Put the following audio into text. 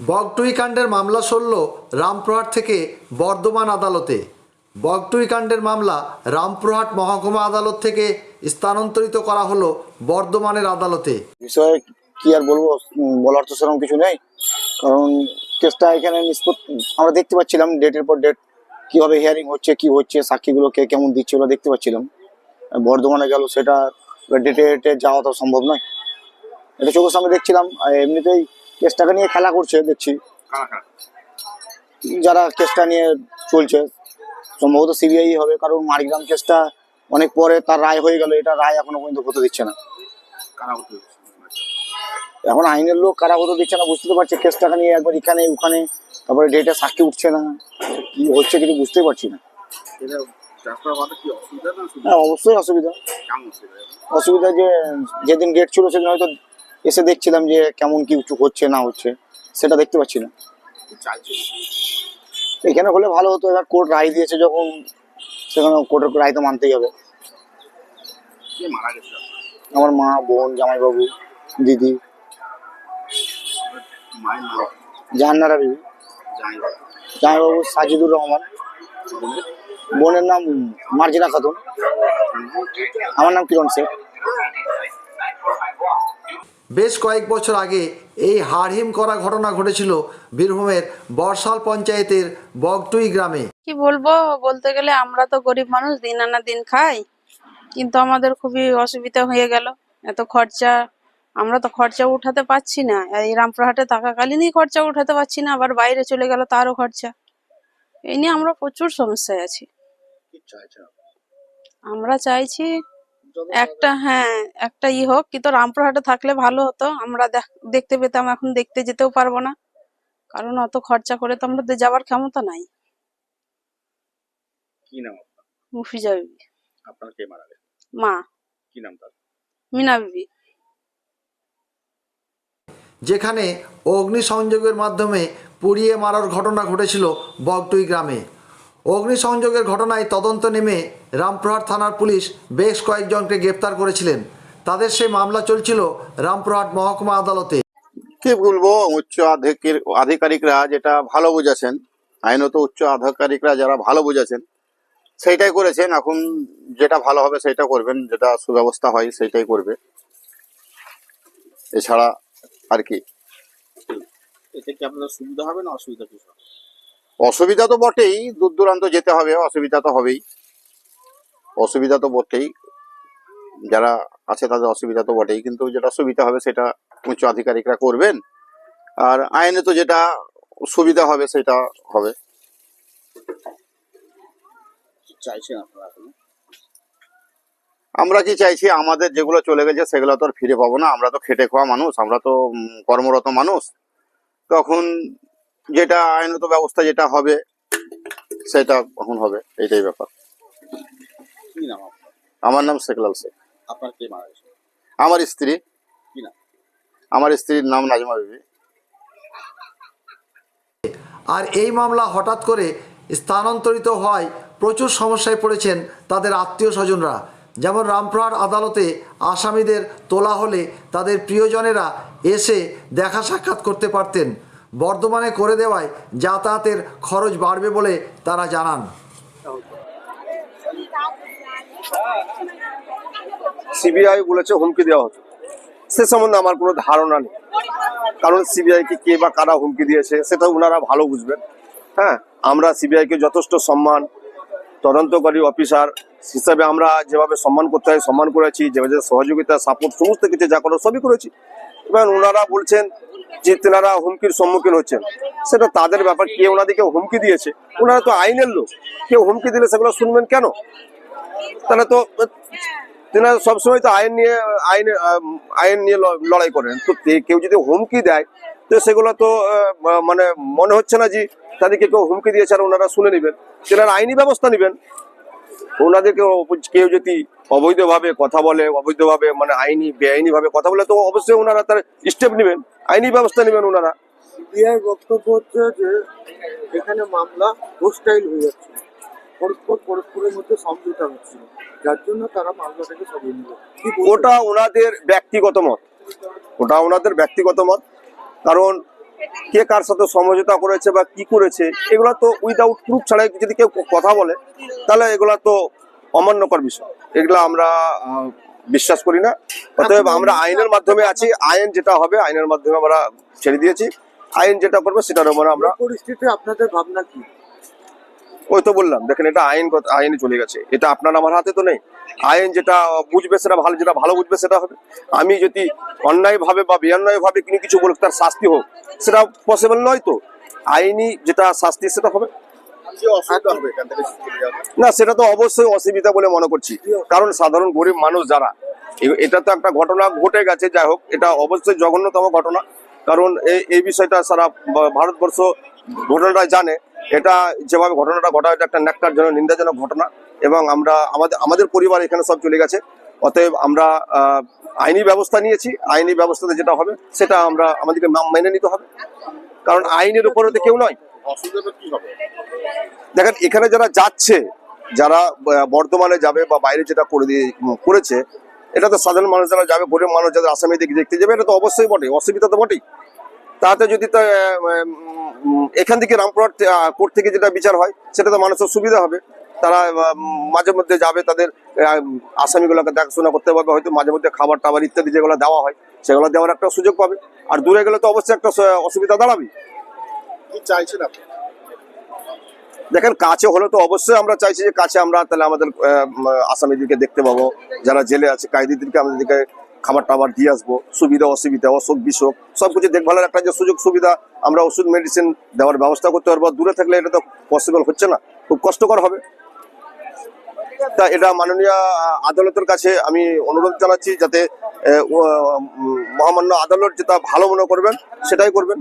বগটুই কাণ্ডের মামলা সরল রামপুরহাট থেকে বর্ধমান আদালতে। বগটুই কাণ্ডের মামলা রামপুরহাট মহকুমা আদালত থেকে স্থানান্তরিত করা হলো বর্ধমানের আদালতে। বিষয়ে কি আর বলব? বলার তো সেরকম কিছু নেই। কারণ কেসটা এখানে নিষ্পত্তি আমরা দেখতে পাচ্ছিলাম ডেটের পর ডেট কীভাবে হিয়ারিং হচ্ছে, কি হচ্ছে, সাক্ষীগুলো কে কেমন দিচ্ছে ওরা দেখতে পাচ্ছিলাম। বর্ধমানে গেল, সেটা ডেটে ডেটে যাওয়া তো সম্ভব নয়। এটা চোখের সামনে দেখছিলাম এমনিতেই কেসটাকে নিয়ে খেলা করছে দেখছি। যারা কেসটা নিয়ে চলছে সম্ভবত সিবিআই হবে কারণ মারিগ্রাম কেসটা অনেক পরে তার রায় হয়ে গেল এটা রায় এখনও পর্যন্ত হতে দিচ্ছে না। এখন আইনের লোক কারা হতে দিচ্ছে না বুঝতে পারছে কেসটাকে নিয়ে একবার এখানে ওখানে তারপরে ডেটে সাক্ষী উঠছে না। কি হচ্ছে কিছু বুঝতেই পারছি না। হ্যাঁ অবশ্যই অসুবিধা। অসুবিধা? যে যেদিন ডেট ছিল সেদিন হয়তো এসে দেখছিলাম যে কেমন কি উঁচু হচ্ছে, না হচ্ছে, সেটা দেখতে পাচ্ছি না। এখানে হলে ভালো হতো, এবার কোর্ট রায় দিয়েছে যখন, সেখানে কোর্টের রায় তো মানতেই হবে। আমার মা, বোন, জামাইবাবু, দিদি, জাহান্নারা বিবি, জামাইবাবু সাজিদুর রহমান, বোনের নাম মার্জিনা খাতুন, আমার নাম কিরণ শেখ। বেশ কয়েক বছর আগে এই হাড়হিম করা ঘটনা ঘটেছিল বীরভূমের বর্ষাল পঞ্চায়েতের বগটুই গ্রামে। কি বলব? বলতে গেলে আমরা তো গরিব মানুষ দিন আনা দিন খাই। কিন্তু আমাদের খুবই অসুবিধা হয়ে গেল। এত খরচা আমরা তো খরচা উঠাতে পারছি না। এই রামপুরহাটে থাকাকালীনই খরচা উঠাতে পারছি না আবার বাইরে চলে গেল তারও খরচা। এই নিয়ে আমরা প্রচুর সমস্যায় আছি। আমরা চাইছি একটা হ্যাঁ একটা ই হোক কিন্তু রামপুরহাটে থাকলে ভালো হতো। আমরা দেখ- দেখতে পেতাম এখন দেখতে যেতেও পারব না। কারণ অত খরচা করে তো আমাদের যাওয়ার ক্ষমতা নাই। কি নাম? মুফিজা বিবি। আপনার কে মারা গেছে? মা। কি নাম তার? মিনা বিবি। যেখানে অগ্নিসংযোগের মাধ্যমে পুড়িয়ে মারার ঘটনা ঘটেছিল বগটুই গ্রামে। অগ্নিসংযোগের ঘটনায় তদন্ত নেমে রামপুরহাট থানার পুলিশ বেশ কয়েকজনকে গ্রেপ্তার করেছিলেন। তাদের সেই মামলা চলছিল রামপুরহাট মহকুমা আদালতে। কি বলব উচ্চ আধিকারিক আধিকারিকরা যেটা ভালো বুঝেছেন আইনত উচ্চ আধিকারিকরা যারা ভালো বুঝেছেন সেইটাই করেছেন। এখন যেটা ভালো হবে সেটা করবেন যেটা সুব্যবস্থা হয় সেইটাই করবে। এছাড়া আর কি। এতে কি আপনাদের সুবিধা হবে না অসুবিধা কিছু? অসুবিধা তো বটেই দূর দূরান্ত যেতে হবে অসুবিধা তো হবেই। অসুবিধা তো বটেই। যারা আছে তাদের অসুবিধা তো বটেই কিন্তু যেটা সুবিধা হবে সেটা উচ্চ আধিকারিকরা করবেন। আর আইনে তো যেটা সুবিধা হবে সেটা হবে। আমরা কি চাইছি? আমাদের যেগুলো চলে গেছে সেগুলো তো আর ফিরে পাবো না। আমরা তো খেটে খাওয়া মানুষ আমরা তো কর্মরত মানুষ। তখন যেটা আইনত ব্যবস্থা যেটা হবে সেটা এখন হবে এইটাই ব্যাপার। কি নাম আপনার? আমার নাম শেখলাল শেখ। আপনার কে মারা গেছে? আমার স্ত্রী। কি নাম? আমার স্ত্রীর নাম নাজমা বিবি। আর এই মামলা হঠাৎ করে স্থানান্তরিত হওয়ায় প্রচুর সমস্যায় পড়েছেন তাদের আত্মীয় স্বজনরা। যেমন রামপুরহাট আদালতে আসামিদের তোলা হলে তাদের প্রিয়জনেরা এসে দেখা সাক্ষাৎ করতে পারতেন। বর্ধমানে করে দেওয়ায় যাতায়াতের খরচ বাড়বে বলে তারা জানান। সিবিআই বলেছে হুমকি দেওয়া হতো। সে সম্বন্ধে আমার কোনো ধারণা নেই। কারণ সিবিআই কে বা কারা হুমকি দিয়েছে, সেটা ওনারা ভালো বুঝবেন। হ্যাঁ আমরা সিবিআই কে যথেষ্ট সম্মান, তদন্তকারী অফিসার হিসাবে আমরা যেভাবে সম্মান করতে হয় সম্মান করেছি, যেভাবে সহযোগিতা, সাপোর্ট, সমস্ত কিছু যা করো সবই করেছি। এবং ওনারা বলছেন যে তেনারা হুমকির সম্মুখীন হচ্ছেন। সেটা তাদের ব্যাপার, কে ওনাদেরকে হুমকি দিয়েছে? ওনারা তো আইনের লোক। কেউ হুমকি দিলে সেগুলো শুনবেন কেন? তাহলে তো, তেনারা সবসময় তো আইন নিয়ে, আইন আইন নিয়ে লড়াই করেন। তো কেউ যদি হুমকি দেয়, তো সেগুলো তো মানে মনে হচ্ছে না যে তাদেরকে কেউ হুমকি দিয়েছে আর ওনারা শুনে নেবেন। তেনারা আইনি ব্যবস্থা নেবেন। ওনাদেরকে কেউ যদি অবৈধভাবে কথা বলে, অবৈধভাবে মানে আইনি বেআইনি ভাবে কথা বলে, তো অবশ্যই ওনারা তার স্টেপ নেবেন। আইনি ব্যবস্থা নেবেন ওনারা। বক্তব্য হচ্ছে যে, এখানে মামলা হোস্টাইল হয়ে যাচ্ছে। পরস্পর পরস্পরের মধ্যে সমঝোতা হচ্ছিল। যার জন্য তারা মামলাটাকে সরিয়ে নিল। ওটা ওনাদের ব্যক্তিগত মত। ওটা ওনাদের ব্যক্তিগত মত। কারণ কে কার সাথে সমঝোতা করেছে বা কি করেছে এগুলা তো উইদাউট প্রুফ ছাড়া যদি কেউ কথা বলে তাহলে এগুলা তো অমান্যকর বিষয়। এগুলা আমরা বিশ্বাস করি না। অতএব আমরা আইনের মাধ্যমে আছি। আইন যেটা হবে আইনের মাধ্যমে আমরা ছেড়ে দিয়েছি। আইন যেটা করবে সেটার উপরে আমরা পরিস্থিতি আপনাদের ভাবনা কি? ওই তো বললাম দেখেন এটা আইন আইনে চলে গেছে। এটা আপনার আমার হাতে তো নেই। আইন যেটা বুঝবে সেটা ভালো যেটা ভালো বুঝবে সেটা হবে। আমি যদি অন্যায় ভাবে বা বেঅন্যায় ভাবে কোনো কিছু বলুক তার শাস্তি হোক সেটা পসিবল নয় তো? আইনি যেটা শাস্তি সেটা হবে। না সেটা তো অবশ্যই অসুবিধা বলে মনে করছি। কারণ সাধারণ গরিব মানুষ যারা এটা তো একটা ঘটনা ঘটে গেছে যাই হোক এটা অবশ্যই জঘন্যতম ঘটনা। কারণ এই এই বিষয়টা সারা ভারতবর্ষ ঘটনাটা জানে। এটা যেভাবে ঘটনাটা ঘটা এটা একটা ন্যাক্তার জন্য নিন্দাজনক ঘটনা। এবং আমরা আমাদের আমাদের পরিবার এখানে সব চলে গেছে। অতএব আমরা আইনি ব্যবস্থা নিয়েছি। আইনি ব্যবস্থাতে যেটা হবে সেটা আমরা আমাদেরকে মেনে নিতে হবে। কারণ আইনের উপরে তো কেউ নয়। দেখেন এখানে যারা যাচ্ছে যারা আহ, বর্ধমানে যাবে বা বাইরে যেটা করে দিয়ে করেছে এটা তো সাধারণ মানুষ যারা যাবে গরিব মানুষ যাদের আসামি দিকে দেখতে যাবে এটা তো অবশ্যই বটে। অসুবিধা তো বটেই। তাতে যদি তো এখান থেকে রামপুরহাট কোর্ট থেকে যেটা বিচার হয় সেটা তো মানুষের সুবিধা হবে। তারা মাঝে মধ্যে যাবে তাদের আসামিগুলোকে দেখাশোনা করতে পারবে হয়তো মাঝে মধ্যে খাবার টাবার ইত্যাদি যেগুলো দেওয়া হয় সেগুলো দেওয়ার একটা সুযোগ পাবে। আর দূরে গেলে তো অবশ্যই একটা অসুবিধা দাঁড়াবে। কি চাইছেন আপনি? দেখেন কাছে হলে তো অবশ্যই আমরা চাইছি যে কাছে আমরা তাহলে আমাদের আসামিদেরকে দেখতে পাবো। যারা জেলে আছে কায়দিদেরকে আমাদেরকে খাবার টাবার দিয়ে আসব, সুবিধা, অসুবিধা, অসুখ, বিসুখ, সবকিছু দেখভালের একটা যে সুযোগ সুবিধা, আমরা ওষুধ মেডিসিন দেওয়ার ব্যবস্থা করতে পারব। দূরে থাকলে এটা তো পসিবল হচ্ছে না, খুব কষ্টকর হবে। তা এটা মাননীয় আদালতের কাছে আমি অনুরোধ জানাচ্ছি যাতে মহামান্য আদালত যেটা ভালো মনে করবেন, সেটাই করবেন।